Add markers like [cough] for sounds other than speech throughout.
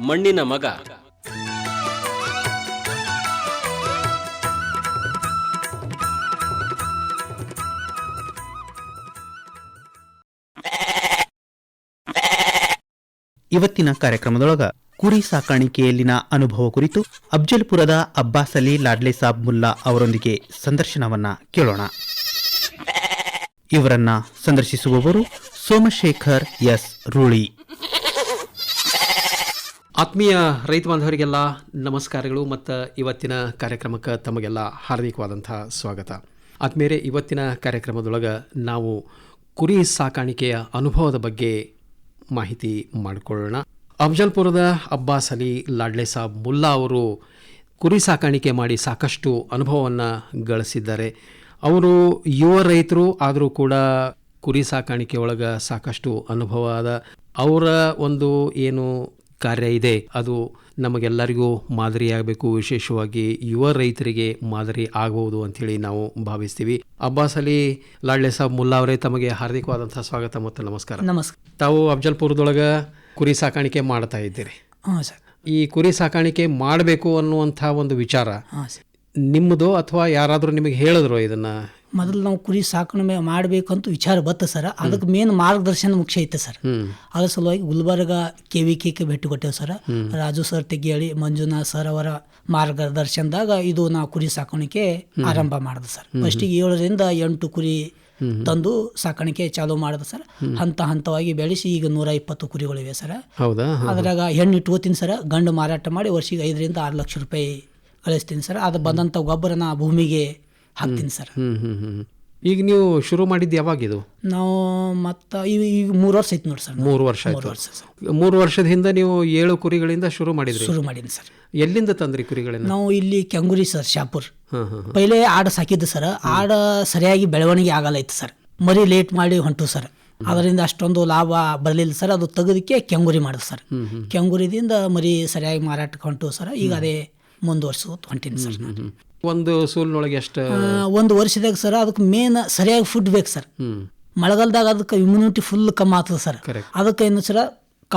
ಮಣ್ಣಿನ ಮಗ. ಇವತ್ತಿನ ಕಾರ್ಯಕ್ರಮದೊಳಗ ಕುರಿ ಸಾಕಾಣಿಕೆಯಲ್ಲಿನ ಅನುಭವ ಕುರಿತು ಅಫ್ಜಲ್ಪುರದ ಅಬ್ಬಾಸ್ ಅಲಿ ಲಾಡ್ಲೆ ಸಾಬ್ ಮುಲ್ಲಾ ಅವರೊಂದಿಗೆ ಸಂದರ್ಶನವನ್ನ ಕೇಳೋಣ. ಇವರನ್ನ ಸಂದರ್ಶಿಸುವವರು ಸೋಮಶೇಖರ್ ಎಸ್ ರೂಳಿ. ಆತ್ಮೀಯ ರೈತ ಬಾಂಧವರಿಗೆಲ್ಲ ನಮಸ್ಕಾರಗಳು ಮತ್ತು ಇವತ್ತಿನ ಕಾರ್ಯಕ್ರಮಕ್ಕೆ ತಮಗೆಲ್ಲ ಹಾರ್ದಿಕವಾದಂಥ ಸ್ವಾಗತ. ಆದ್ಮೇಲೆ ಇವತ್ತಿನ ಕಾರ್ಯಕ್ರಮದೊಳಗೆ ನಾವು ಕುರಿ ಸಾಕಾಣಿಕೆಯ ಅನುಭವದ ಬಗ್ಗೆ ಮಾಹಿತಿ ಮಾಡಿಕೊಳ್ಳೋಣ. ಅಫಜಲ್ಪುರದ ಅಬ್ಬಾಸ್ ಅಲಿ ಲಾಡ್ಲೆ ಸಾಬ್ ಮುಲ್ಲಾ ಅವರು ಕುರಿ ಸಾಕಾಣಿಕೆ ಮಾಡಿ ಸಾಕಷ್ಟು ಅನುಭವವನ್ನು ಗಳಿಸಿದ್ದಾರೆ. ಅವರು ಯುವ ರೈತರು, ಆದರೂ ಕೂಡ ಕುರಿ ಸಾಕಾಣಿಕೆ ಒಳಗೆ ಸಾಕಷ್ಟು ಅನುಭವ ಅದ. ಅವರ ಒಂದು ಏನು ಕಾರ್ಯ ಇದೆ. ಅದು ನಮಗೆಲ್ಲರಿಗೂ ಮಾದರಿಯಾಗಬೇಕು. ವಿಶೇಷವಾಗಿ ಯುವ ರೈತರಿಗೆ ಮಾದರಿ ಆಗಬಹುದು ಅಂತೇಳಿ ನಾವು ಭಾವಿಸ್ತೀವಿ. ಅಬ್ಬಾಸ್ ಅಲಿ ಲಾಡ್ಲೆ ಸಾಬ್ ಮುಲ್ಲಾ ಅವರೇ ತಮಗೆ ಹಾರ್ದಿಕವಾದಂತಹ ಸ್ವಾಗತ ಮತ್ತು ನಮಸ್ಕಾರ. ನಮಸ್ಕಾರ. ತಾವು ಅಫ್ಜಲ್ಪುರದೊಳಗೆ ಕುರಿ ಸಾಕಾಣಿಕೆ ಮಾಡ್ತಾ ಇದ್ದೀರಿ. ಹಾಂ ಸರ್. ಈ ಕುರಿ ಸಾಕಾಣಿಕೆ ಮಾಡಬೇಕು ಅನ್ನುವಂಥ ಒಂದು ವಿಚಾರ ನಿಮ್ಮದು ಅಥವಾ ಯಾರಾದರೂ ನಿಮಗೆ ಹೇಳಿದ್ರು ಇದನ್ನ ಮೊದಲು ನಾವು ಕುರಿ ಸಾಕಣೆ ಮಾಡಬೇಕಂತ ವಿಚಾರ ಬತ್ತ ಸರ್. ಅದಕ್ಕೆ ಮೇನ್ ಮಾರ್ಗದರ್ಶನ ಮುಖ್ಯ ಐತೆ ಸರ್. ಅದ್ರ ಸಲುವಾಗಿ ಗುಲ್ಬರ್ಗ ಕೆ ವಿ ಕೆ ಭೇಟಿ ಕೊಟ್ಟೇವು ಸರ್. ರಾಜು ಸರ್ ತೆಗಿಯಳಿ ಮಂಜುನಾಥ್ ಸರ್ ಅವರ ಮಾರ್ಗದರ್ಶನದಾಗ ಇದು ನಾವು ಕುರಿ ಸಾಕಾಣಿಕೆ ಆರಂಭ ಮಾಡಿದೆ ಸರ್. ಫಸ್ಟಿಗೆ ಏಳರಿಂದ ಎಂಟು ಕುರಿ ತಂದು ಸಾಕಾಣಿಕೆ ಚಾಲೂ ಮಾಡಿದೆ ಸರ್. ಹಂತ ಹಂತವಾಗಿ ಬೆಳೆಸಿ ಈಗ ನೂರ ಇಪ್ಪತ್ತು ಕುರಿಗಳಿವೆ ಸರ್. ಅದ್ರಾಗ ಹೆಣ್ಣು ಇಟ್ಕೋತೀನಿ ಸರ್. ಗಂಡು ಮಾರಾಟ ಮಾಡಿ ವರ್ಷಿಗೆ ಐದರಿಂದ ಆರು ಲಕ್ಷ ರೂಪಾಯಿ ಗಳಿಸ್ತೀನಿ ಸರ್. ಅದು ಬಂದಂಥ ಗೊಬ್ಬರನ ಭೂಮಿಗೆ ಹಾಕ್ತೀನಿ ಸರ್. ಈಗ ನೀವು ಶುರು ಮಾಡಿದ್ದು ಯಾವಾಗ ಇದು? ನಾವು ಮತ್ತು ಈಗ ಈಗ ಮೂರು ವರ್ಷ ಐತೆ ನೋಡಿ ಸರ್ ನಾವು. ಮೂರು ವರ್ಷ ಮೂರು ಆಯ್ತು. ವರ್ಷ ಸರ್. ಮೂರು ವರ್ಷದ ಹಿಂದೆ ನೀವು ಏಳು ಕುರಿಗಳಿಂದ ಶುರು ಮಾಡಿದ್ರಿ? ಶುರು ಮಾಡೀನಿ ಸರ್. ಎಲ್ಲಿಂದ ತಂದ್ರಿ ಕುರಿಗಳನ್ನ? ನಾವು ಇಲ್ಲಿ ಕೆಂಗುರಿ ಸರ್ ಶಾಪುರ್. ಹಾ ಹಾ ಪೈಲೆ ಆಡ ಸಾಕಿದ್ದು ಸರ್. ಆಡ ಸರಿಯಾಗಿ ಬೆಳವಣಿಗೆ ಆಗಲ್ಲ ಇತ್ತು ಸರ್. ಮರಿ ಲೇಟ್ ಮಾಡಿ ಹೊಂಟು ಸರ್. ಅದರಿಂದ ಅಷ್ಟೊಂದು ಲಾಭ ಬರಲಿಲ್ಲ ಸರ್. ಅದು ತೆಗೆದಕ್ಕೆ ಕೆಂಗುರಿ ಮಾಡಿದ್ರು ಸರ್. ಕೆಂಗುರಿದಿಂದ ಮರಿ ಸರಿಯಾಗಿ ಮಾರಾಟಕ್ಕೆ ಹೊಂಟು ಸರ್. ಈಗ ಅದೇ ಮುಂದುವರ್ಸೋದು ಹೊಂಟೀನಿ ಸರ್ ನಾನು. ಒಂದು ಸೂಲ್ನೊಳಗೆ ಎಷ್ಟು ಒಂದು ವರ್ಷದಾಗ ಸರ್ ಅದಕ್ಕೆ ಮೇನ್ ಸರಿಯಾಗಿ ಫುಡ್ ಬೇಕು ಸರ್. ಮಳೆಗಾಲದಾಗ ಅದಕ್ಕೆ ಇಮ್ಯುನಿಟಿ ಫುಲ್ ಕಮ್ಮಿ ಆಗ್ತದೆ ಸರ್. ಅದಕ್ಕೆ ಏನು ಸರ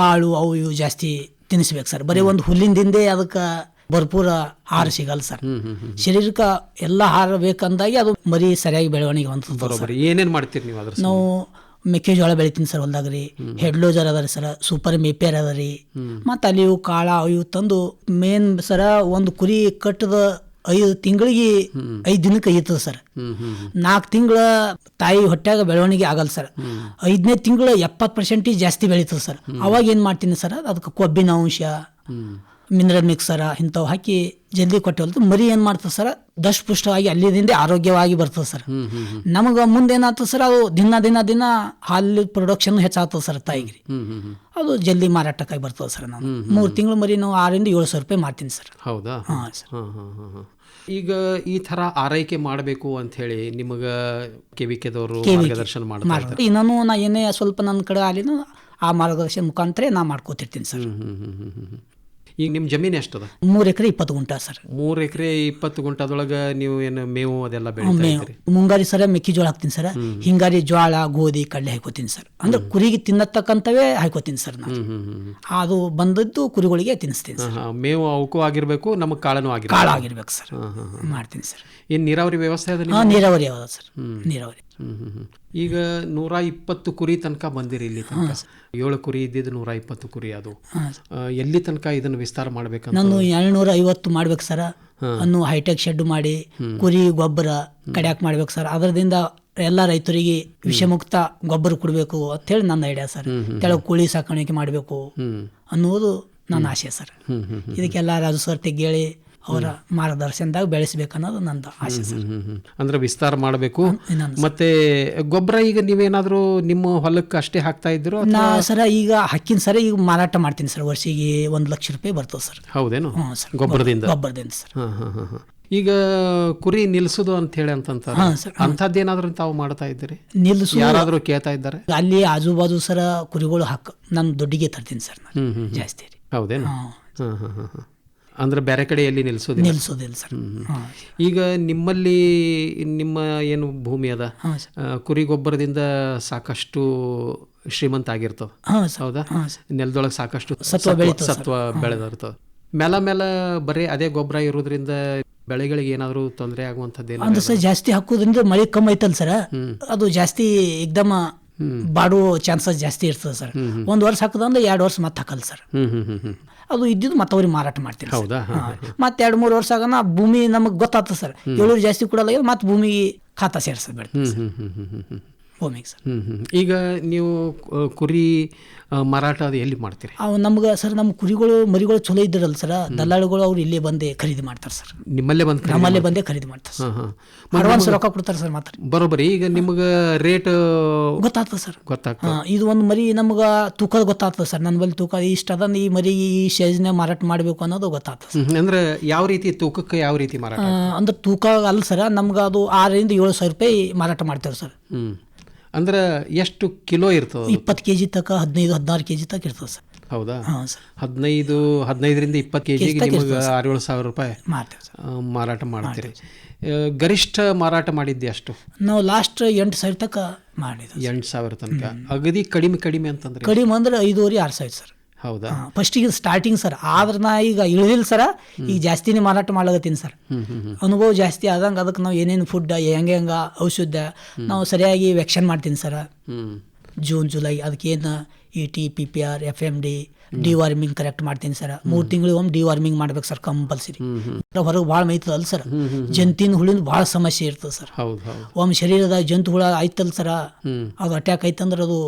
ಕಾಳು ಅವು ಇವು ಜಾಸ್ತಿ ತಿನ್ನಿಸ್ಬೇಕು ಸರ್. ಬರೀ ಒಂದು ಹುಲ್ಲಿಂದಿಂದೆ ಅದಕ್ಕೆ ಭರ್ಪೂರ ಆಹಾರ ಸಿಗಲ್ಲ ಸರ್. ಶರೀರಕ್ಕೆ ಎಲ್ಲ ಆಹಾರ ಬೇಕಂದಾಗಿ ಅದು ಮರಿ ಸರಿಯಾಗಿ ಬೆಳವಣಿಗೆ ಅಂತ ಏನೇನ್ ಮಾಡ್ತೀರಿ ನೀವು ನಾವು ಮೆಕ್ಕೆಜೋಳ ಬೆಳಿತೀನಿ ಸರ್ ಹೊಲ್ದಾಗ ರೀ. ಹೆಡ್ಲೋಜರ್ ಅದ ರೀ ಸರ್ ಸೂಪರ್ ಮೇಪೇರ್ ಅದ ರೀ. ಮತ್ತು ಅಲ್ಲಿ ಇವು ಕಾಳ ಇವು ತಂದು ಮೇನ್ ಸರ ಒಂದು ಕುರಿ ಕಟ್ಟದ ಐದು ತಿಂಗಳಿಗೆ ಐದು ದಿನಕ್ಕೆ ಐತದ ಸರ್. ನಾಲ್ಕು ತಿಂಗಳ ತಾಯಿ ಹೊಟ್ಯಾಗ ಬೆಳವಣಿಗೆ ಆಗಲ್ಲ ಸರ್. ಐದನೇ ತಿಂಗಳ ಎಪ್ಪತ್ತು ಪರ್ಸೆಂಟೇಜ್ ಜಾಸ್ತಿ ಬೆಳೀತದೆ ಸರ್. ಅವಾಗ ಏನು ಮಾಡ್ತೀನಿ ಸರ್ ಅದಕ್ಕೆ ಕೊಬ್ಬಿನ ಅಂಶ ಮಿನರಲ್ ಮಿಕ್ಸರ ಇಂಥವು ಹಾಕಿ ಜಲ್ದಿ ಕೊಟ್ಟವಲ್ದು ಮರಿ ಏನು ಮಾಡ್ತದೆ ಸರ್ ದಷ್ಟಪುಷ್ಟವಾಗಿ ಅಲ್ಲಿದಿಂದ ಆರೋಗ್ಯವಾಗಿ ಬರ್ತದೆ ಸರ್ ನಮಗೆ ಮುಂದೆ ಏನಾಗ್ತದೆ ಸರ್ ಅದು ದಿನ ದಿನ ದಿನ ಹಾಲು ಪ್ರೊಡಕ್ಷನ್ ಹೆಚ್ಚಾಗ್ತದೆ ಸರ್ ತಾಯಿಗೆ ಅದು ಜಲ್ದಿ ಮಾರಾಟಕ್ಕಾಗಿ ಬರ್ತದೆ ಸರ್ ನಾನು. ಮೂರು ತಿಂಗಳು ಮರಿ ನಾವು ಆರಿಂದ ಏಳು ಸಾವಿರ ರೂಪಾಯಿ ಮಾಡ್ತೀನಿ ಸರ್ ಹೌದಾ? ಹಾಂ ಸರ್. ಈಗ ಈ ತರ ಆರೈಕೆ ಮಾಡಬೇಕು ಅಂತ ಹೇಳಿ ನಿಮಗ ಕೆವಿಕೆದವರು ಮಾರ್ಗದರ್ಶನ ಮಾಡ್ತಾರೆ ಮಾಡ್ತಾರೆ. ಇನ್ನೂ ನಾ ಏನೇ ಸ್ವಲ್ಪ ನನ್ನ ಕಡೆ ಆಲಿನೂ ಆ ಮಾರ್ಗದರ್ಶನ ಮುಖಾಂತರ ನಾ ಮಾಡ್ಕೋತಿರ್ತೀನಿ ಸರ್ ಈಗ ನಿಮ್ಮ ಜಮೀನು ಎಷ್ಟದ? ಮೂರು ಎಕರೆ ಇಪ್ಪತ್ತು ಗುಂಟ ಸರ್. ಮೂರು ಎಕರೆ ಇಪ್ಪತ್ತು ಗುಂಟದೊಳಗ ನೀವು ಏನು ಮೇವು ಅದೆಲ್ಲ ಮುಂಗಾರಿ ಸರ ಮೆಕ್ಕೆಜೋಳ ಹಾಕ್ತೀನಿ ಸರ್. ಹಿಂಗಾರಿ ಜೋಳ ಗೋಧಿ ಕಡಲೆ ಹಾಕೋತೀನಿ ಸರ್. ಅಂದ್ರೆ ಕುರಿಗೆ ತಿನ್ನತಕ್ಕಂಥವೇ ಹಾಕೋತೀನಿ ಸರ್ ನಾನು. ಅದು ಬಂದದ್ದು ಕುರಿಗಳಿಗೆ ತಿನ್ನಿಸ್ತೀನಿ ಸರ್. ಮೇವು ಅವಕ್ಕೂ ಆಗಿರ್ಬೇಕು ನಮಗೆ ಕಾಳನು ಆಗಿರ್ಬೇಕು. ಕಾಳು ಆಗಿರ್ಬೇಕು ಸರ್ ಮಾಡ್ತೀನಿ ಸರ್. ಏನು ನೀರಾವರಿ ವ್ಯವಸ್ಥೆ ಅದ ನೀರಾವರಿ ಯಾವ್ದು ಸರ್. ನೀರಾವರಿ. ಈಗ ನೂರ ಇಪ್ಪತ್ತು ಕುರಿ ತನಕ ಬಂದಿರಿ ಇಲ್ಲಿ ತನಕ. ಏಳು ಕುರಿ ಇದ್ದಿದ್ದು ನೂರ ಇಪ್ಪತ್ತು ಕುರಿ ಅದು. ಎಲ್ಲಿ ತನಕ ಇದನ್ನು ವಿಸ್ತಾರ ಮಾಡ್ಬೇಕಂತ ನಾನು ಏಳ್ನೂರ ಐವತ್ತು ಮಾಡ್ಬೇಕು ಸರ್. ಅನ್ನು ಹೈಟೆಕ್ ಶೆಡ್ ಮಾಡಿ ಕುರಿ ಗೊಬ್ಬರ ಕಡ್ಯಾಕ್ ಮಾಡ್ಬೇಕು ಸರ್. ಅದರದಿಂದ ಎಲ್ಲ ರೈತರಿಗೆ ವಿಷಮುಕ್ತ ಗೊಬ್ಬರ ಕೊಡಬೇಕು ಅಂತ ಹೇಳಿ ನನ್ನ ಐಡಿಯಾ ಸರ್. ಕೆಳಗೆ ಕೋಳಿ ಸಾಕಾಣಿಕೆ ಮಾಡಬೇಕು ಅನ್ನೋದು ನನ್ನ ಆಸೆ ಸರ್. ಇದಕ್ಕೆಲ್ಲ ರಾಜು ಸರ್ ತೆಗೇಳಿ ಅವರ ಮಾರ್ಗದರ್ಶನದಾಗ ಬೆಳೆಸ್ಬೇಕನ್ನೋದು ನಂದು ಆಸೆ ಸರ್. ಅಂದ್ರೆ ವಿಸ್ತಾರ ಮಾಡಬೇಕು. ಮತ್ತೆ ಗೊಬ್ಬರ ಈಗ ನೀವೇನಾದ್ರೂ ನಿಮ್ಮ ಹೊಲಕ್ಕೆ ಅಷ್ಟೇ ಹಾಕ್ತಾ ಇದ್ರು ನಾ ಸರ ಈಗ ಹಾಕಿನ ಸರ ಈಗ ಮಾರಾಟ ಮಾಡ್ತೀನಿ ಸರ್. ವರ್ಷಿಗೆ ಒಂದು ಲಕ್ಷ ರೂಪಾಯಿ ಬರ್ತದೆ ಸರ್. ಹೌದೇನು? ಸರ್. ಗೊಬ್ಬರದಿಂದ? ಗೊಬ್ಬರದಿಂದ ಸರ್. ಈಗ ಕುರಿ ನಿಲ್ಸುದು ಅಂತ ಹೇಳಿ ಅಂತಂತಾರೆ. ಅಂಥದ್ದೇನಾದ್ರೂ ತಾವು ಮಾಡ್ತಾ ಇದ್ದೀರಿ? ನಿಲ್ಸು ಯಾರಾದ್ರೂ ಕೇಳ್ತಾ ಇದ್ದಾರೆ? ಅಲ್ಲಿ ಆಜು ಬಾಜು ಸರ ಕುರಿಗಳು ಹಾಕ ನಾನು ದುಡ್ಡಿಗೆ ತರ್ತೀನಿ ಸರ್ ನಾನು. ಜಾಸ್ತಿ ರೀ. ಹೌದೇನು? ಹಾಂ. ಹಾ ಹಾ ಹಾ ಹಾ. ಅಂದ್ರೆ ಬೇರೆ ಕಡೆ ಎಲ್ಲಿ ನಿಲ್ಸೋದಿಲ್ಲ. ನಿಲ್ಸೋದಿಲ್ಲ ಸರ್. ಈಗ ನಿಮ್ಮಲ್ಲಿ ನಿಮ್ಮ ಏನು ಭೂಮಿ ಅದ? ಕುರಿ ಗೊಬ್ಬರದಿಂದ ಸಾಕಷ್ಟು ಶ್ರೀಮಂತ ಸರ್. ಹೌದಾ? ನೆಲದೊಳಗೆ ಸಾಕಷ್ಟು ಸತ್ವ ಬೆಳೆದಿರ್ತದೆ. ಮೇಲ ಮೇಲ ಬರೀ ಅದೇ ಗೊಬ್ಬರ ಇರೋದ್ರಿಂದ ಬೆಳೆಗಳಿಗೆ ಏನಾದರೂ ತೊಂದರೆ ಆಗುವಂಥದ್ದು ಅದು ಸರ್ ಜಾಸ್ತಿ ಹಾಕೋದ್ರಿಂದ ಮಳೆ ಕಮ್ಮಿ ಐತಲ್ಲ ಸರ್. ಅದು ಜಾಸ್ತಿ ಏಕದಮ ಬಾಡುವ ಚಾನ್ಸಸ್ ಜಾಸ್ತಿ ಇರ್ತದೆ ಸರ್. ಒಂದು ವರ್ಷ ಹಾಕದಂದ್ರೆ ಎರಡು ವರ್ಷ ಮತ್ತೆ ಹಾಕಲ್ಲ ಸರ್. ಹ್ಮ್ ಹ್ಮ್ ಹ್ಮ್ ಹ್ಮ್. ಅದು ಇದ್ದಿದ್ದು ಮತ್ತೆ ಅವ್ರಿಗೆ ಮಾರಾಟ ಮಾಡ್ತೀನಿ ಸರ್. ಹೌದಾ. ಮತ್ತೆ ಎರಡು ಮೂರು ವರ್ಷ ಆಗೋಣ ಭೂಮಿ ನಮಗೆ ಗೊತ್ತಾಗ್ತದೆ ಸರ್. ಇಳುವರಿ ಜಾಸ್ತಿ ಕೊಡಲ್ಲ ಮತ್ತೆ ಭೂಮಿ ಖಾತಾ ಸೇರ್ಸೋದು ಭೂಮಿಗೆ ಸರ್ ಈಗ ನೀವು ಕುರಿ ಮಾರಾಟ ಅದು ಎಲ್ಲಿ ಮಾಡ್ತೀರಿ? ಅವು ನಮ್ಗೆ ಸರ್ ನಮ್ಮ ಕುರಿಗಳು ಮರಿಗಳು ಚಲೋ ಇದ್ದಿರಲ್ಲ ಸರ್ ದಲ್ಲಾಳಿಗಳು ಅವ್ರು ಇಲ್ಲೇ ಬಂದೇ ಖರೀದಿ ಮಾಡ್ತಾರೆ ಸರ್ ನಿಮ್ಮಲ್ಲೇ ಬಂದು ನಮ್ಮಲ್ಲೇ ಬಂದೇ ಖರೀದಿ ಮಾಡ್ತಾರೆ ಸರ್ ಹಾಂ ಹಾಂ. ಅಡ್ವಾನ್ಸ್ ರೊಕ್ಕ ಕೊಡ್ತಾರೆ ಸರ್ ಮಾತ್ರ. ಬರೋಬ್ಬರಿ. ಈಗ ನಿಮ್ಗೆ ರೇಟ್ ಗೊತ್ತಾಗ್ತದೆ ಸರ್ ಗೊತ್ತಾಗ್ತದೆ. ಇದು ಒಂದು ಮರಿ ನಮ್ಗೆ ತೂಕದ ಗೊತ್ತಾಗ್ತದೆ ಸರ್ ನನ್ನ ಬಳಿ ತೂಕ ಇಷ್ಟ ಅದನ್ನ ಈ ಮರಿ ಈ ಸೈಜ್ನ ಮಾರಾಟ ಮಾಡಬೇಕು ಅನ್ನೋದು ಗೊತ್ತಾಗ್ತದೆ. ಅಂದ್ರೆ ಯಾವ ರೀತಿ ತೂಕಕ್ಕೆ ಯಾವ ರೀತಿ ಮಾರಾಟ ಅಂದ್ರೆ ತೂಕ ಅಲ್ಲ ಸರ್ ನಮ್ಗೆ ಅದು ಆರರಿಂದ ಏಳು ಸಾವಿರ ರೂಪಾಯಿ ಮಾರಾಟ ಮಾಡ್ತೇವೆ ಸರ್ ಹ್ಮ್. ಅಂದ್ರೆ ಎಷ್ಟು ಕಿಲೋ ಇರ್ತದೆ ಇಪ್ಪತ್ತು ಕೆ ಜಿ ತನಕ ಹದಿನೈದು ಹದಿನಾರು ಕೆ ಜಿ ತನಕ ಇರ್ತದೆ ಸರ್. ಹೌದಾ? ಹಾಂ ಸರ್. ಹದಿನೈದು ಹದಿನೈದರಿಂದ ಇಪ್ಪತ್ತು ಕೆ ಜಿಗೆ ನಿಮಗೆ ಆರು ಏಳು ಸಾವಿರ ರೂಪಾಯಿ ಮಾಡ್ತೇವೆ ಸರ್. ಆ, ಮಾರಾಟ ಮಾಡ್ತೀರಿ. ಗರಿಷ್ಠ ಮಾರಾಟ ಮಾಡಿದ್ದೆ ಅಷ್ಟು ನಾವು ಲಾಸ್ಟ್ ಎಂಟು ಸಾವಿರ ತನಕ ಮಾಡಿದ್ವಿ ಎಂಟು ಸಾವಿರ ತನಕ. ಅಗದಿ ಕಡಿಮೆ ಕಡಿಮೆ ಅಂತಂದ್ರೆ? ಕಡಿಮೆ ಅಂದ್ರೆ ಐದೂವರೆ ಆರು ಸಾವಿರ ಸರ್. ಹೌದಾ? ಫಸ್ಟಿಗೆ ಸ್ಟಾರ್ಟಿಂಗ್ ಸರ್ ಆದ್ರೆ ನಾ ಈಗ ಇಳಿದಿಲ್ಲ ಸರ್ ಈಗ ಜಾಸ್ತಿನೇ ಮಾರಾಟ ಮಾಡ್ಲಾಗತ್ತೀನಿ ಸರ್ ಅನುಭವ ಜಾಸ್ತಿ ಆದಂಗೆ ಅದಕ್ಕೆ ನಾವು ಏನೇನು ಫುಡ್ ಹೆಂಗೆ ಹೆಂಗೆ ಔಷಧ ನಾವು ಸರಿಯಾಗಿ ವ್ಯಾಕ್ಸಿನ್ ಮಾಡ್ತೀನಿ ಸರ್ ಜೂನ್ ಜುಲೈ ಅದಕ್ಕೇನು E T P P R F M D deworming correct ಮಾಡ್ತೀನಿ ಸರ್ ಮೂರು ತಿಂಗಳಿಗೆ ಒಮ್ಮೆ ಡಿ ವಾರ್ಮಿಂಗ್ ಮಾಡ್ಬೇಕು ಸರ್ ಕಂಪಲ್ಸರಿ ಹೊರಗೆ ಭಾಳ ಮೈತದಲ್ಲ ಸರ್ ಜಂತಿನ ಹುಳಿನ ಭಾಳ ಸಮಸ್ಯೆ ಇರ್ತದೆ ಸರ್ ಒಮ್ಮೆ ಶರೀರದ ಜಂತು ಹುಳ ಆಯ್ತಲ್ಲ ಸರ್ ಅದು ಅಟ್ಯಾಕ್ ಆಯ್ತಂದ್ರೆ ಅದು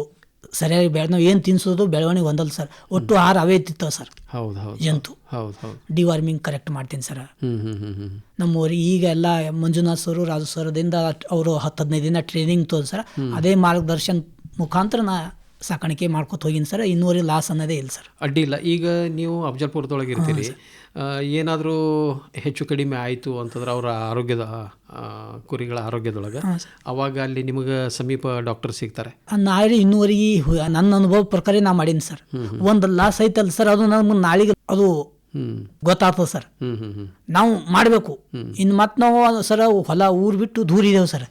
ಸರಿಯಾಗಿ ಬೆಳೆ ನಾವು ಏನು ತಿನ್ಸೋದು ಬೆಳವಣಿಗೆ ಹೊಂದಲ್ಲ ಸರ್. ಒಟ್ಟು ಆಹಾರ ಅವೇ ಇತ್ತು ಸರ್. ಹೌದು ಹೌದು ಜಂತು. ಹೌದು ಹೌದು ಡಿ ವಾರ್ಮಿಂಗ್ ಕರೆಕ್ಟ್ ಮಾಡ್ತೀನಿ ಸರ್. ನಮ್ಮೂರಿ ಈಗ ಎಲ್ಲ ಮಂಜುನಾಥ್ ಸರು ರಾಜು ಸರ್ದಿಂದ ಅವರು ಹತ್ತು ಹದಿನೈದು ದಿನ ಟ್ರೈನಿಂಗ್ ತೋದ್ ಸರ್ ಅದೇ ಮಾರ್ಗದರ್ಶನ ಮುಖಾಂತರ ನಾ ಸಾಕಾಣಿಕೆ ಮಾಡ್ಕೊತ ಹೋಗಿನಿ ಸರ್. ಇನ್ನೂರಿ ಲಾಸ್ ಅನ್ನೋದೇ ಇಲ್ಲ ಸರ್. ಅಡ್ಡಿ ಇಲ್ಲ. ಈಗ ನೀವು ಅಬ್ಜರ್ಪುರದೊಳಗೆ ಇರ್ತೀರಿ. ಏನಾದರೂ ಹೆಚ್ಚು ಕಡಿಮೆ ಆಯಿತು ಅಂತಂದ್ರೆ ಅವರ ಆರೋಗ್ಯದ ಕುರಿಗಳ ಆರೋಗ್ಯದೊಳಗೆ ಅವಾಗ ಅಲ್ಲಿ ನಿಮಗೆ ಸಮೀಪ ಡಾಕ್ಟರ್ ಸಿಗ್ತಾರೆ. ನಾಳೆ ಇನ್ನೂವರೆಗೆ ನನ್ನ ಅನುಭವ ಪ್ರಕಾರ ನಾ ಮಾಡೀನಿ ಸರ್. ಒಂದು ಲಾಸ್ ಐತಲ್ಲ ಸರ್. ಅದು ನಮ್ಗೆ ನಾಳೆಗೆ ಅದು ಗೊತ್ತಾಗ್ತದೆ ಸರ್. ನಾವು ಮಾಡಬೇಕು. ಇನ್ನು ಮತ್ತೆ ನಾವು ಸರ್ ಹೊಲ ಊರು ಬಿಟ್ಟು ದೂರ ಇದೇವು ಸರ್.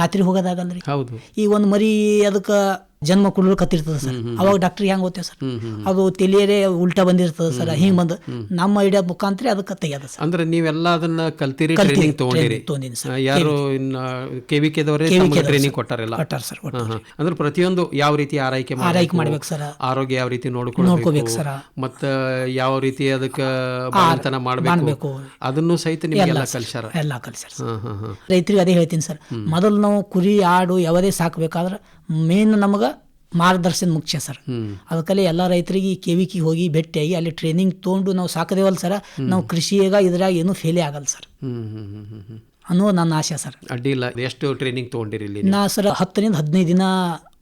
ರಾತ್ರಿ ಹೋಗೋದಾಗಲ್ರಿ ಹೌದು. ಈಗ ಒಂದು ಮರಿ ಅದಕ್ಕೆ ಜನ್ಮ ಕುಡ್ಲಿಕತ್ತಿರ್ತದೆ ಸರ್. ಅವಾಗ ಡಾಕ್ಟರ್ ಹೆಂಗೆ ಓದ್ತೇವೆ ಸರ್? ಅದು ತಲೆಯರೇ ಉಲ್ಟಾ ಬಂದಿರ್ತದೆ ಸರ್. ಹಿಂಗೆ ಬಂದು ನಮ್ಮ ಐಡಿಯಾ ಮುಖಾಂತರ ಅದಕ್ಕೆ ತೆಗೆಯದ ಸರ್. ಅಂದ್ರೆ ನೀವೆಲ್ಲ ಅದನ್ನ ಕಲ್ತಿರಿ ಟ್ರೈನಿಂಗ್ ತಗೊಂಡಿರಿ. ಯಾರು ಇನ್ನ ದವರೇ ವಿ ಕೆದವರೇ ಟ್ರೈನಿಂಗ್ ಕೊಟ್ಟಾರಲ್ಲ. ಕೊಟ್ಟಾರ ಸರ್. ಅಂದ್ರೆ ಪ್ರತಿಯೊಂದು ಯಾವ ರೀತಿ ಆರೈಕೆ ಆರೈಕೆ ಮಾಡ್ಬೇಕು, ಸರ್. ಆರೋಗ್ಯ ಯಾವ ರೀತಿ ನೋಡ್ಕೊಳ್ಬೇಕು ನೋಡ್ಕೋಬೇಕು ಸರ್. ಮತ್ತ ಯಾವ ರೀತಿ ಅದಕ್ಕೆ ಮಾರ್ತನ ಮಾಡಬೇಕು ಅದನ್ನು ಸಹಿತ ನಿಮಗೆಲ್ಲ ಕಲ್ಸ್ಯಾರ. ಎಲ್ಲ ಕಲ್ಸಾರ ರೈತರಿಗೆ ಅದೇ ಹೇಳ್ತೀನಿ ಸರ್. ಮೊದಲು ನಾವು ಕುರಿ ಆಡು ಯಾವುದೇ ಸಾಕಬೇಕಾದ್ರೆ ಮೇನ್ ನಮಗೆ ಮಾರ್ಗದರ್ಶನ ಮುಖ್ಯ ಸರ್. ಅದಕ್ಕಲ್ಲಿ ಎಲ್ಲ ರೈತರಿಗೆ ಕೆ ವಿ ಕಿ ಹೋಗಿ ಭೇಟಿಯಾಗಿ ಅಲ್ಲಿ ಟ್ರೈನಿಂಗ್ ತೊಗೊಂಡು ನಾವು ಸಾಕದೇವಲ್ಲ ಸರ್ ನಾವು ಕೃಷಿಯಾಗ ಇದ್ರಾಗ ಏನು ಫೇಲೇ ಆಗಲ್ಲ ಸರ್. ಅನ್ನೋ ನನ್ನ ಆಶೆ ಸರ್. ಅಡ್ಡಿ ಇಲ್ಲ. ಎಷ್ಟು ಟ್ರೈನಿಂಗ್ ತೊಗೊಂಡಿರಿ ನಾ ಸರ್ ಹತ್ತರಿಂದ ಹದಿನೈದು ದಿನ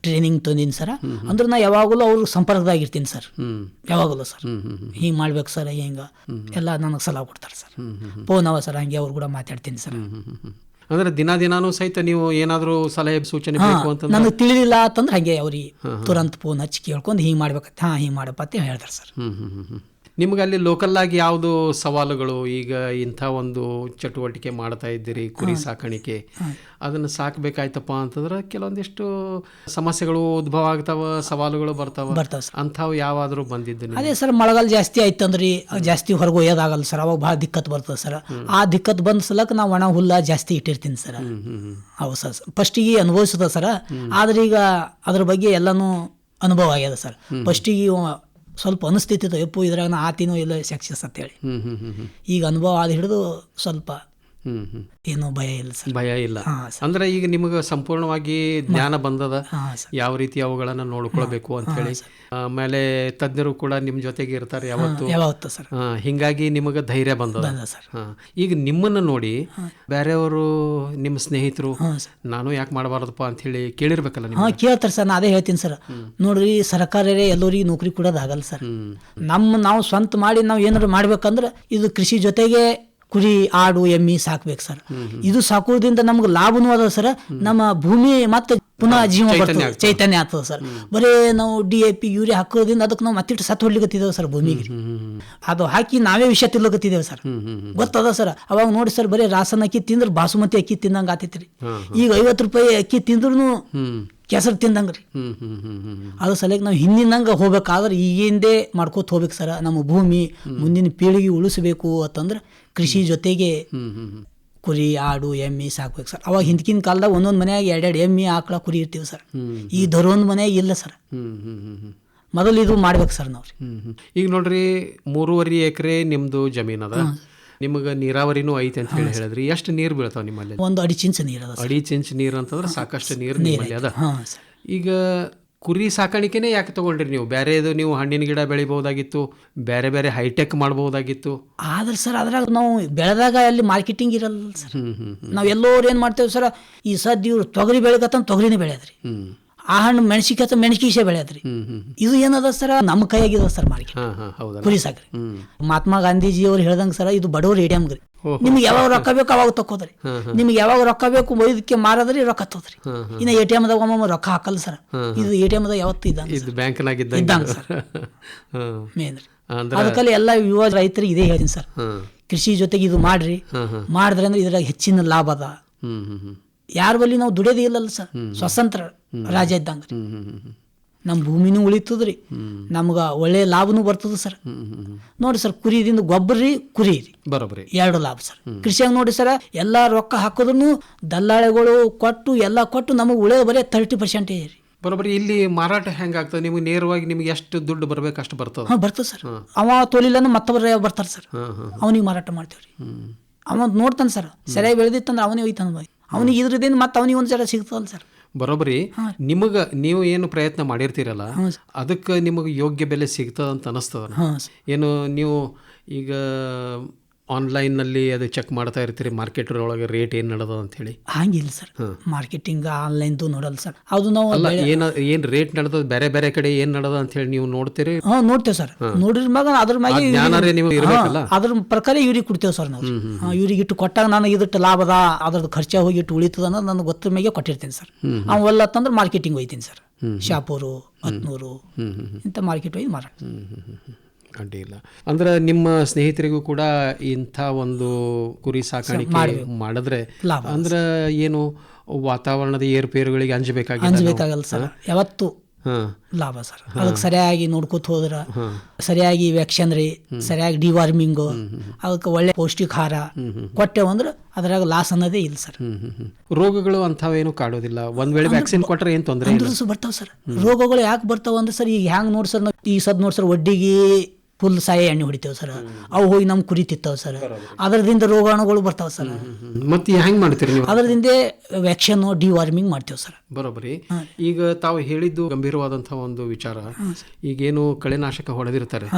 ಟ್ರೈನಿಂಗ್ ತೊಂದಿನಿ ಸರ್. ಅಂದ್ರೆ ನಾ ಯಾವಾಗಲೂ ಅವ್ರ ಸಂಪರ್ಕದಾಗಿರ್ತೀನಿ ಸರ್. ಹ್ಮ್. ಯಾವಾಗಲೂ ಸರ್. ಹಿಂಗ್ ಮಾಡ್ಬೇಕು ಸರ್ ಹಿಂಗ? ಎಲ್ಲ ನನಗೆ ಸಲಹೆ ಕೊಡ್ತಾರೆ ಸರ್. ಫೋನ್ ಅವ ಸರ್ ಹಂಗೆ ಅವ್ರು ಕೂಡ ಮಾತಾಡ್ತೀನಿ ಸರ್. ಅಂದ್ರೆ ದಿನ ದಿನಾನು ಸಹಿತ ನೀವು ಏನಾದರೂ ಸಲಹೆ ಸೂಚನೆ ಬೇಕು ಅಂತ ನನಗೆ ತಿಳಿಲಿಲ್ಲ ಅಂತಂದ್ರೆ ಹಂಗೆ ಅವ್ರಿಗೆ ತುರಂತ ಫೋನ್ ಹಚ್ಚಿ ಕೇಳ್ಕೊಂಡು ಹಿಂಗೆ ಮಾಡ್ಬೇಕಂತ ಹಾಂ ಹಿಂಗೆ ಮಾಡಪ್ಪ ಅಂತ ಹೇಳ್ತಾರೆ ಸರ್. ಹ್ಮ್ ಹ್ಮ್ ಹ್ಮ್. ನಿಮ್ಗೆ ಅಲ್ಲಿ ಲೋಕಲ್ ಆಗಿ ಯಾವುದು ಸವಾಲುಗಳು? ಈಗ ಇಂಥ ಒಂದು ಚಟುವಟಿಕೆ ಮಾಡ್ತಾ ಇದ್ದೀರಿ ಕುರಿ ಸಾಕಾಣಿಕೆ. ಅದನ್ನು ಸಾಕಬೇಕಾಯ್ತಪ್ಪ ಅಂತಂದ್ರೆ ಕೆಲವೊಂದಿಷ್ಟು ಸಮಸ್ಯೆಗಳು ಉದ್ಭವ ಆಗ್ತಾವ ಸವಾಲುಗಳು ಬರ್ತಾವ. ಬರ್ತಾವೆ ಸರ್. ಅಂಥವು ಯಾವಾದರೂ ಬಂದಿದ್ದು ಅದೇ ಸರ್ ಮಳೆಗಾಲ ಜಾಸ್ತಿ ಆಯ್ತಂದ್ರಿ ಜಾಸ್ತಿ ಹೊರಗೆ ಒಯ್ಯೋದಾಗಲ್ಲ ಸರ್ ಅವಾಗ ಭಾಳ ದಿಕ್ಕತ್ತು ಬರ್ತದೆ ಸರ್. ಆ ದಿಕ್ಕತ್ತು ಬಂದ ಸಲಕ್ಕ ನಾವು ಒಣ ಹುಲ್ಲ ಜಾಸ್ತಿ ಇಟ್ಟಿರ್ತೀನಿ ಸರ್. ಹೌದು ಸರ್ ಫಸ್ಟಿಗೆ ಅನುಭವಿಸ್ತದೆ ಸರ್. ಆದ್ರೆ ಈಗ ಅದ್ರ ಬಗ್ಗೆ ಎಲ್ಲನೂ ಅನುಭವ ಆಗ್ಯದ ಸರ್. ಫಸ್ಟಿಗೆ ಸ್ವಲ್ಪ ಅನಿಸ್ತಿತ್ತು ಎಪ್ಪು ಇದ್ರಾಗ ನಾ ಆತಿನೋ ಇಲ್ಲ ಸಕ್ಸಸ್ ಅಂತೇಳಿ. ಈಗ ಅನುಭವ ಆದ ಹಿಡಿದು ಸ್ವಲ್ಪ ಏನೋ ಭಯ ಇಲ್ಲ ಸರ್. ಭಯ ಇಲ್ಲ. ಅಂದ್ರೆ ಈಗ ನಿಮಗೆ ಸಂಪೂರ್ಣವಾಗಿ ಜ್ಞಾನ ಬಂದದ? ಯಾವ ರೀತಿ ಅವುಗಳನ್ನ ನೋಡ್ಕೊಳ್ಬೇಕು ಅಂತ ಹೇಳಿ ಆಮೇಲೆ ತಜ್ಞರು ಕೂಡ ನಿಮ್ ಜೊತೆಗೆ ಇರ್ತಾರೆ ಯಾವತ್ತು. ಯಾವತ್ತು ಸರ್. ಹಿಂಗಾಗಿ ನಿಮಗೆ ಧೈರ್ಯ ಬಂದದ. ಈಗ ನಿಮ್ಮನ್ನ ನೋಡಿ ಬೇರೆಯವರು ನಿಮ್ಮ ಸ್ನೇಹಿತರು ನಾನು ಯಾಕೆ ಮಾಡಬಾರ್ದಪ್ಪ ಅಂತ ಹೇಳಿ ಕೇಳಿರ್ಬೇಕಲ್ಲ ನೀವು ಕೇಳ್ತಾರೆ ಸರ್. ನಾ ಅದೇ ಹೇಳ್ತೀನಿ ಸರ್. ನೋಡ್ರಿ ಸರ್ಕಾರರೇ ಎಲ್ಲರಿಗೆ ನೌಕರಿ ಕೊಡೋದಾಗಲ್ಲ ಸರ್. ನಮ್ಮ ನಾವು ಸ್ವಂತ ಮಾಡಿ ನಾವು ಏನಾದ್ರು ಮಾಡ್ಬೇಕಂದ್ರೆ ಇದು ಕೃಷಿ ಜೊತೆಗೆ ಕುರಿ ಆಡು ಎಮ್ಮಿ ಸಾಕ್ಬೇಕು ಸರ್. ಇದು ಸಾಕೋದ್ರಿಂದ ನಮ್ಗೆ ಲಾಭನೂ ಅದ ಸರ್. ನಮ್ಮ ಭೂಮಿ ಮತ್ತೆ ಪುನಃ ಜೀವ ಬರ್ತದೆ. ಚೈತನ್ಯ ಆಗ್ತದೆ ಸರ್. ಬರೇ ನಾವು ಡಿ ಎ ಪಿ ಯೂರಿಯಾ ಹಾಕೋದ್ರಿಂದ ಅದಕ್ಕೆ ನಾವು ಮತ್ತಿಟ್ಟು ಸತ್ತು ಹೊಡ್ಲಿಕ್ಕತ್ತಿದ್ದೇವೆ ಸರ್ ಭೂಮಿಗೆ. ಅದು ಹಾಕಿ ನಾವೇ ವಿಷಯ ತಿನ್ಲಕತ್ತಿದ್ದೇವೆ ಸರ್. ಗೊತ್ತದ ಸರ್? ಅವಾಗ ನೋಡಿ ಸರ್ ಬರೀ ರಾಸನ್ ಅಕ್ಕಿ ತಿಂದ್ರೆ ಬಾಸುಮತಿ ಅಕ್ಕಿ ತಿಂದಂಗೆ ಆತೈತ್ರಿ. ಈಗ ಐವತ್ತು ರೂಪಾಯಿ ಅಕ್ಕಿ ತಿಂದ್ರು ಕೆಸರು ತಿಂದಂಗೆ ರೀ ಅದ್ರ ಸಲಕ್ಕೆ ನಾವು ಹಿಂದಿನಂಗೆ ಹೋಗ್ಬೇಕಾದ್ರೆ ಈಗಿಂದೇ ಮಾಡ್ಕೋತ ಹೋಗ್ಬೇಕು ಸರ. ನಮ್ಮ ಭೂಮಿ ಮುಂದಿನ ಪೀಳಿಗೆ ಉಳಿಸ್ಬೇಕು ಅಂತಂದ್ರೆ ಕೃಷಿ ಜೊತೆಗೆ ಕುರಿ ಆಡು ಎಮ್ಮೆ ಸಾಕ್ಬೇಕು ಸರ್. ಅವಾಗ ಹಿಂದಿನ ಕಾಲದಾಗ ಒಂದೊಂದು ಮನೆಯಾಗ ಎರಡೆರಡು ಎಮ್ಮೆ ಆಕಳ ಕುರಿ ಇರ್ತೀವಿ ಸರ್. ಈ ದರೊಂದು ಮನೆಯಾಗ ಇಲ್ಲ ಸರ್. ಮೊದಲು ಇದು ಮಾಡ್ಬೇಕು ಸರ್ ನಾವು. ಈಗ ನೋಡ್ರಿ ಮೂರುವರೆ ಎಕರೆ ನಿಮ್ದು ಜಮೀನದ. ಅದ ನಿಮಗೆ ನೀರಾವರಿನೂ ಐತೆ ಅಂತ ಹೇಳಿ ಹೇಳಿದ್ರಿ. ಎಷ್ಟು ನೀರು ಬೀಳ್ತಾವ ನಿಮ್ಮಲ್ಲಿ? ಒಂದು ಅಡಿ ಚಿಂಚ ನೀರು ಅದ ಅಡಿ ಚಿಂಚ್ ನೀರು ಅಂತಂದ್ರೆ ಸಾಕಷ್ಟು ನೀರು ನಿಮ್ಮಲ್ಲಿ ಅದ. ಈಗ ಕುರಿ ಸಾಕಾಣಿಕೆನೇ ಯಾಕೆ ತಗೊಂಡ್ರಿ ನೀವು? ಬೇರೆದು ನೀವು ಹಣ್ಣಿನ ಗಿಡ ಬೆಳಿಬಹುದಾಗಿತ್ತು ಬೇರೆ ಬೇರೆ ಹೈಟೆಕ್ ಮಾಡಬಹುದಾಗಿತ್ತು. ಆದ್ರೆ ಸರ್ ಅದ್ರಾಗ ನಾವು ಬೆಳೆದಾಗ ಅಲ್ಲಿ ಮಾರ್ಕೆಟಿಂಗ್ ಇರಲ್ಲ ಸರ್. ನಾವ್ ಎಲ್ಲೋರು ಏನು ಮಾಡ್ತೇವೆ ಸರ್ ಈ ಸದ್ಯ ಇವ್ರು ತೊಗರಿ ಬೆಳಗತ್ತಂತ ತೊಗರಿನೇ ಬೆಳೆಯದ್ರಿ. ಆ ಹಣ್ಣು ಮೆಣಸಿಕತ್ತ ಮೆಣಸಿಕೀಸೆ ಬೆಳೆಯದ್ರಿ ಇದು ಏನದ ಸರ? ನಮ್ಮ ಕೈಯಾಗಿದ ಸರ್ ಮಾರ್ಕೆಟ್. ಕುರಿ ಸಾಕ್ರಿ. ಮಹಾತ್ಮ ಗಾಂಧೀಜಿ ಅವ್ರು ಹೇಳ್ದಂಗ ಸರ ಇದು ಬಡವ್ರ ರೀ. ನಿಮ್ಗೆ ಯಾವಾಗ ರೊಕ್ಕ ಬೇಕು ಅವಾಗ ತಕ್ಕೋದ್ರಿ. ನಿಮ್ಗೆ ಯಾವಾಗ ರೊಕ್ಕ ಬೇಕು ಇದಕ್ಕೆ ಮಾರದ್ರಿ ರೊಕ್ಕ ತೋದ್ರಿ ಇನ್ನ ಎ ಟಿ ಎಮ್ದಾಗ ಒಮ್ಮೊಮ್ಮೆ ರೊಕ್ಕ ಹಾಕಲ್ಲ ಸರ್. ಇದು ಎ ಟಿ ಎಂ ದಾಗ ಯಾವತ್ತು ಇದು ಇದ್ದಂಗ ಇದ್ದಂಗೆ ಸರ್. [laughs] ಮೇನ್ ರೀ ಅದಕ್ಕಲ್ಲಿ ಎಲ್ಲ ಯುವ ರೈತರಿಗೆ ಇದೇ ಹೇಳ್ತೀನಿ ಸರ್. ಕೃಷಿ ಜೊತೆಗೆ ಇದು ಮಾಡ್ರಿ. ಮಾಡಿದ್ರೆ ಅಂದ್ರೆ ಇದ್ರಾಗ ಹೆಚ್ಚಿನ ಲಾಭ ಅದ. ಯಾರ ಬಳಿ ನಾವು ದುಡಿಯೋದೇ ಇಲ್ಲಲ್ಲ ಸರ್. ಸ್ವತಂತ್ರ. ರಾಜ ಇದ್ದಂಗ ನಮ್ಮ ಭೂಮಿನೂ ಉಳಿತದ್ರಿ. ನಮ್ಗೆ ಒಳ್ಳೆ ಲಾಭನೂ ಬರ್ತದ ಸರ್. ನೋಡಿ ಸರ್ ಕುರಿದಿಂದ ಗೊಬ್ಬರ ರೀ ಕುರಿ ರೀ ಎರಡು ಲಾಭ ಸರ್. ಕೃಷಿಯಾಗ ನೋಡಿ ಸರ್ ಎಲ್ಲ ರೊಕ್ಕ ಹಾಕೋದ್ರು ದಲ್ಲಾಳಿಗಳು ಕೊಟ್ಟು ಎಲ್ಲ ಕೊಟ್ಟು ನಮಗೆ ಉಳಿದ ಬರೀ ತರ್ಟಿ ಪರ್ಸೆಂಟೇಜ್ ರೀ ಬರೋಬ್ಬರಿ ಇಲ್ಲಿ ಮಾರಾಟ ಹೆಂಗಾಗ್ತದೆ ನಿಮಗೆ ನೇರವಾಗಿ ನಿಮ್ಗೆ ಎಷ್ಟು ದುಡ್ಡು ಬರಬೇಕು ಅಷ್ಟು ಬರ್ತದೆ. ಹಾಂ ಬರ್ತದೆ ಸರ್. ಅವ ತೋಲಿಲ್ಲನು ಮತ್ತೊಬ್ಬರ ಬರ್ತಾರೆ ಸರ್. ಅವನಿಗೆ ಮಾರಾಟ ಮಾಡ್ತೀವಿ ರೀ ಅವ ನೋಡ್ತಾನೆ ಸರ್ ಸರಿಯಾಗಿ ಬೆಳೆದಿತ್ತಂದ್ರೆ ಅವನೇ ಹೋಯ್ತಾನೆ ಅವನಿಗೆ ಇದ್ರದಿಂದ ಮತ್ತೆ ಅವನಿಗೆ ಒಂದು ಸರ ಸಿಗ್ತದಲ್ಲ ಸರ್. ಬರೋಬ್ಬರಿ ನಿಮಗೆ ನೀವು ಏನು ಪ್ರಯತ್ನ ಮಾಡಿರ್ತೀರಲ್ಲ ಅದಕ್ಕೆ ನಿಮಗೆ ಯೋಗ್ಯ ಬೆಲೆ ಸಿಗ್ತದ ಅಂತ ಅನಿಸ್ತದ ಏನು ನೀವು ಈಗ ಆನ್ಲೈನ್ನಲ್ಲಿ ಅದು ಚೆಕ್ ಮಾಡ್ತಾ ಇರ್ತೀರಿ ಮಾರ್ಕೆಟ್ ಒಳಗೆ ರೇಟ್ ಏನು ನಡೆದ ಅಂತ ಹೇಳಿ ಹಂಗಿಲ್ಲ ಸರ್. ಮಾರ್ಕೆಟಿಂಗ್ ಆನ್ಲೈನ್ದು ನೋಡಲ್ಲ ಸರ್. ಅದು ನಾವು ಅಲ್ಲ ಏನ ಏನು ರೇಟ್ ನಡೆದ ಬೇರೆ ಬೇರೆ ಕಡೆ ಏನು ನಡೆದ ಅಂತ ಹೇಳಿ ನೀವು ನೋಡ್ತೀರಿ? ಹಾಂ ನೋಡ್ತೇವೆ ಸರ್. ನೋಡಿದ್ರ ಮ್ಯಾಗ ಅದ್ರ ಮ್ಯಾಗೆ ನೀವು ಇರ್ಬೇಕಲ್ಲ? ಅದ್ರ ಪ್ರಕಾರ ಇವ್ರಿಗೆ ಕೊಡ್ತೇವೆ ಸರ್ ನಾವು. ಇವ್ರಿಗೆ ಇಟ್ಟು ಕೊಟ್ಟಾಗ ನಾನು ಇದಿಟ್ಟು ಲಾಭದ ಅದ್ರದ್ದು ಖರ್ಚ ಹೋಗಿ ಇಟ್ಟು ಉಳಿತದ ಅನ್ನೋದು ನನಗೆ ಗೊತ್ತ ಮ್ಯಾಗೆ ಕೊಟ್ಟಿರ್ತೀನಿ ಸರ್. ಅವೆಲ್ಲ ತಂದ್ರೆ ಮಾರ್ಕೆಟಿಂಗ್ ಹೋಯ್ತೀನಿ ಸರ್. ಶಾಪೂರು ಹತ್ನೂರು ಇಂಥ ಮಾರ್ಕೆಟ್ ಹೋಗಿ ಮಾರಾಟ. ಹ್ಮ್ ಹ್ಮ್ ಹ್ಮ್ ಹ್ಮ್. ಅಡ್ಡಿ ಇಲ್ಲ. ಅಂದ್ರೆ ನಿಮ್ಮ ಸ್ನೇಹಿತರಿಗೂ ಕೂಡ ಇಂಥ ಒಂದು ಕುರಿ ಸಾಕಾಣಿಕೆ ಮಾಡಿದ್ರೆ ಅಂದ್ರೆ ಏನು ವಾತಾವರಣದ ಏರುಪೇರುಗಳಿಗೆ ಅಂಜಬೇಕಾಗಿಲ್ಲ ಅಂಜಬೇಕಾಗಲ್ಲ ಸರ್. ಯಾವತ್ತು ಹಾಂ. ಲಾಭ ಸರ್. ಅದಕ್ಕೆ ಸರಿಯಾಗಿ ನೋಡ್ಕೊತ ಹೋದ್ರ ಸರಿಯಾಗಿ ವ್ಯಾಕ್ಸಿನ್ ರೀ ಸರಿಯಾಗಿ ಡಿವಾರ್ಮಿಂಗು ಅದಕ್ಕೆ ಒಳ್ಳೆ ಪೌಷ್ಟಿಕಾಹಾರ ಕೊಟ್ಟೆವು ಅಂದ್ರೆ ಅದ್ರಾಗ ಲಾಸ್ ಅನ್ನೋದೇ ಇಲ್ಲ ಸರ್. ರೋಗಗಳು ಅಂಥವೇನು ಕಾಡೋದಿಲ್ಲ. ಒಂದ್ ವೇಳೆ ವ್ಯಾಕ್ಸಿನ್ ಕೊಟ್ಟರೆ ಏನು ತೊಂದರೆ ಬರ್ತಾವ ಸರ್. ರೋಗಗಳು ಯಾಕೆ ಬರ್ತಾವ ಅಂದ್ರೆ ಸರ್ ಈಗ ಹ್ಯಾಂಗ್ ನೋಡಿ ಸರ್ ಈ ಸದ್ ನೋಡಿ ಸರ್ ಒಡ್ಡಿಗೆ ಫುಲ್ ಸಾಯ ಎಣ್ಣೆ ಹೊಡಿತೇವೆ ಸರ್. ಅವು ಹೋಗಿ ನಮ್ಮ ಕುರಿ ತಿತ್ತಾವ ಸರ್. ಅದರದಿಂದ ರೋಗಾಣುಗಳು ಬರ್ತಾವೆ ಸರ್. ಮತ್ತೆ ಹೆಂಗ್ ಮಾಡ್ತೀರಿ ನೀವು? ಅದರಿಂದ ವ್ಯಾಕ್ಸಿನ್ ಡಿವಾರ್ಮಿಂಗ್ ಮಾಡ್ತೇವೆ ಸರ್. ಬರೋಬ್ಬರಿ. ಈಗ ತಾವು ಹೇಳಿದ್ದು ಗಂಭೀರವಾದಂತಹ ಒಂದು ವಿಚಾರ. ಈಗೇನು ಕಳೆನಾಶಕ ಹೊಡೆದಿರ್ತಾರೆ.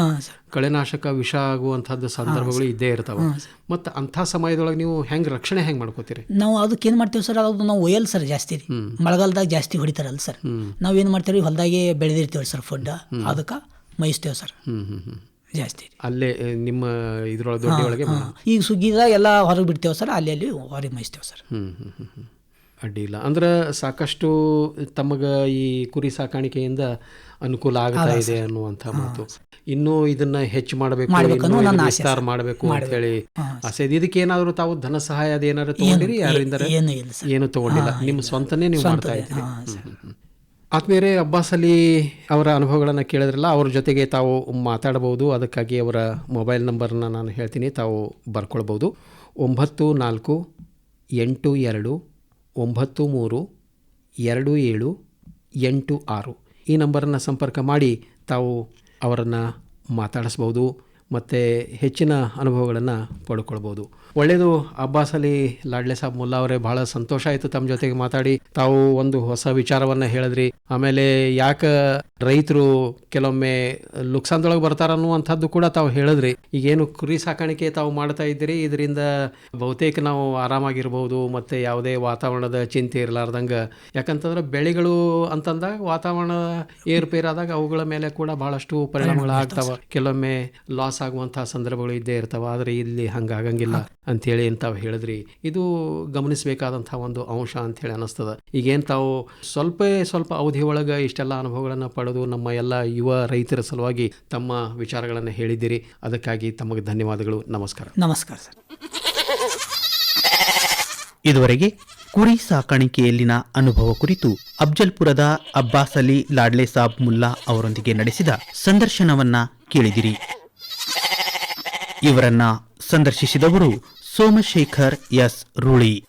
ಕಳೆನಾಶಕ ವಿಷ ಆಗುವಂತಹದ್ದು ಸಂದರ್ಭಗಳು ಇದ್ದೇ ಇರ್ತಾವೆ. ಮತ್ತು ಅಂಥ ಸಮಯದೊಳಗೆ ನೀವು ಹೆಂಗ್ ರಕ್ಷಣೆ ಹೆಂಗ್ ಮಾಡ್ಕೋತೀರಿ? ನಾವು ಅದಕ್ಕೆ ಏನು ಮಾಡ್ತೇವೆ ಸರ್ ಅದು ನಾವು ಒಯ್ಯಲ್ ಸರ್ ಜಾಸ್ತಿ ರೀ. ಮಳೆಗಾಲದಾಗ ಜಾಸ್ತಿ ಹೊಡಿತಾರಲ್ಲ ಸರ್. ನಾವು ಏನು ಮಾಡ್ತೇವೆ ಹೊಲದಾಗೆ ಬೆಳೆದಿರ್ತೇವೆ ಸರ್ ಫುಡ್. ಅದಕ್ಕೆ ಮೈಸ್ತೇವೆ ಸರ್. ಹ್ಞೂ ಹ್ಞೂ ಹ್ಮ್. ಜಾಸ್ತಿ ಅಲ್ಲೇ ನಿಮ್ಮ ಇದ್ರೊಳಗೆ ದೊಡ್ಡೊಳಗೆ. ಈಗ ಸುಗ್ಗಿದಾಗ ಎಲ್ಲ ಹೊರಗೆ ಬಿಡ್ತೇವೆ ಸರ್ ಅಲ್ಲಿ ಅಲ್ಲಿ ಹೊರಗೆ ಮೇಯಿಸ್ತೇವೆ ಸರ್. ಹ್ಞೂ ಅಂದ್ರೆ ಸಾಕಷ್ಟು ತಮಗ ಈ ಕುರಿ ಸಾಕಾಣಿಕೆಯಿಂದ ಅನುಕೂಲ ಆಗ್ತಾ ಇದೆ ಅನ್ನುವಂಥ ಮಾತು. ಇನ್ನೂ ಇದನ್ನ ಹೆಚ್ಚು ಮಾಡಬೇಕು ವಿಸ್ತಾರ ಮಾಡಬೇಕು ಅಂತ ಹೇಳಿ ಆಸೆ ಇದೆ. ಇದಕ್ಕೆ ಏನಾದರೂ ತಾವು ಧನ ಸಹಾಯ ಅದೇನಾದ್ರು ತಗೊಂಡಿರಿ? ಯಾರಿಂದ? ಏನು ತಗೊಂಡಿಲ್ಲ. ನಿಮ್ಮ ಸ್ವಂತನೇ ನೀವು ಮಾಡ್ತಾ ಇದ್ದೀರಿ. ಆದ್ಮೇಲೆ ಅಬ್ಬಾಸ್ ಅಲಿ ಅವರ ಅನುಭವಗಳನ್ನು ಕೇಳಿದ್ರಲ್ಲ, ಅವ್ರ ಜೊತೆಗೆ ತಾವು ಮಾತಾಡಬಹುದು. ಅದಕ್ಕಾಗಿ ಅವರ ಮೊಬೈಲ್ ನಂಬರ್ನ ನಾನು ಹೇಳ್ತೀನಿ, ತಾವು ಬರ್ಕೊಳ್ಬೋದು ಒಂಬತ್ತು ನಾಲ್ಕು ಎಂಟು ಎರಡು ಒಂಬತ್ತು ಮೂರು ಎರಡು ಏಳು ಎಂಟು ಆರು. ಈ ನಂಬರನ್ನು ಸಂಪರ್ಕ ಮಾಡಿ ತಾವು ಅವರನ್ನು ಮಾತಾಡಿಸ್ಬೋದು ಮತ್ತು ಹೆಚ್ಚಿನ ಅನುಭವಗಳನ್ನು ಪಡ್ಕೊಳ್ಬೋದು ಒಳ್ಳೆಯದು ಅಬ್ಬಾಸ್ ಅಲಿ ಲಾಡ್ಲೆ ಸಾಬ್ ಮುಲ್ಲಾ ಅವರೇ ಬಹಳ ಸಂತೋಷ ಆಯಿತು ತಮ್ಮ ಜೊತೆಗೆ ಮಾತಾಡಿ. ತಾವು ಒಂದು ಹೊಸ ವಿಚಾರವನ್ನು ಹೇಳಿದ್ರಿ. ಆಮೇಲೆ ಯಾಕೆ ರೈತರು ಕೆಲವೊಮ್ಮೆ ಲುಕ್ಸಾನ್ದೊಳಗೆ ಬರ್ತಾರ ಅನ್ನುವಂಥದ್ದು ಕೂಡ ತಾವು ಹೇಳಿದ್ರಿ. ಈಗೇನು ಕುರಿ ಸಾಕಾಣಿಕೆ ತಾವು ಮಾಡ್ತಾ ಇದ್ದೀರಿ. ಇದರಿಂದ ಬಹುತೇಕ ನಾವು ಆರಾಮಾಗಿರ್ಬೋದು. ಮತ್ತು ಯಾವುದೇ ವಾತಾವರಣದ ಚಿಂತೆ ಇರಲಾರ್ದಂಗೆ. ಯಾಕಂತಂದ್ರೆ ಬೆಳೆಗಳು ಅಂತಂದಾಗ ವಾತಾವರಣ ಏರುಪೇರಾದಾಗ ಅವುಗಳ ಮೇಲೆ ಕೂಡ ಬಹಳಷ್ಟು ಪರಿಣಾಮಗಳು ಆಗ್ತಾವ ಕೆಲವೊಮ್ಮೆ ಲಾಸ್ ಆಗುವಂತಹ ಸಂದರ್ಭಗಳು ಇದ್ದೇ ಇರ್ತಾವ. ಆದರೆ ಇಲ್ಲಿ ಹಂಗಾಗಂಗಿಲ್ಲ. ಅಂಥೇಳಿ ಏನು ತಾವು ಹೇಳಿದ್ರಿ. ಇದು ಗಮನಿಸಬೇಕಾದಂಥ ಒಂದು ಅಂಶ ಅಂಥೇಳಿ ಅನ್ನಿಸ್ತದೆ. ಈಗೇನು ತಾವು ಸ್ವಲ್ಪ ಸ್ವಲ್ಪ ಅವಧಿ ಒಳಗೆ ಇಷ್ಟೆಲ್ಲ ಅನುಭವಗಳನ್ನು ಪಡೆದು ನಮ್ಮ ಎಲ್ಲ ಯುವ ರೈತರ ಸಲುವಾಗಿ ತಮ್ಮ ವಿಚಾರಗಳನ್ನು ಹೇಳಿದ್ದೀರಿ. ಅದಕ್ಕಾಗಿ ತಮಗೆ ಧನ್ಯವಾದಗಳು. ನಮಸ್ಕಾರ. ನಮಸ್ಕಾರ ಸರ್. ಇದುವರೆಗೆ ಕುರಿ ಸಾಕಾಣಿಕೆಯಲ್ಲಿನ ಅನುಭವ ಕುರಿತು ಅಫ್ಜಲ್ಪುರದ ಅಬ್ಬಾಸ್ ಅಲಿ ಲಾಡ್ಲೆ ಸಾಬ್ ಮುಲ್ಲಾ ಅವರೊಂದಿಗೆ ನಡೆಸಿದ ಸಂದರ್ಶನವನ್ನ ಕೇಳಿದಿರಿ. ಇವರನ್ನ ಸಂದರ್ಶಿಸಿದವರು ಸೋಮಶೇಖರ್ ಎಸ್. ರೂಳಿ.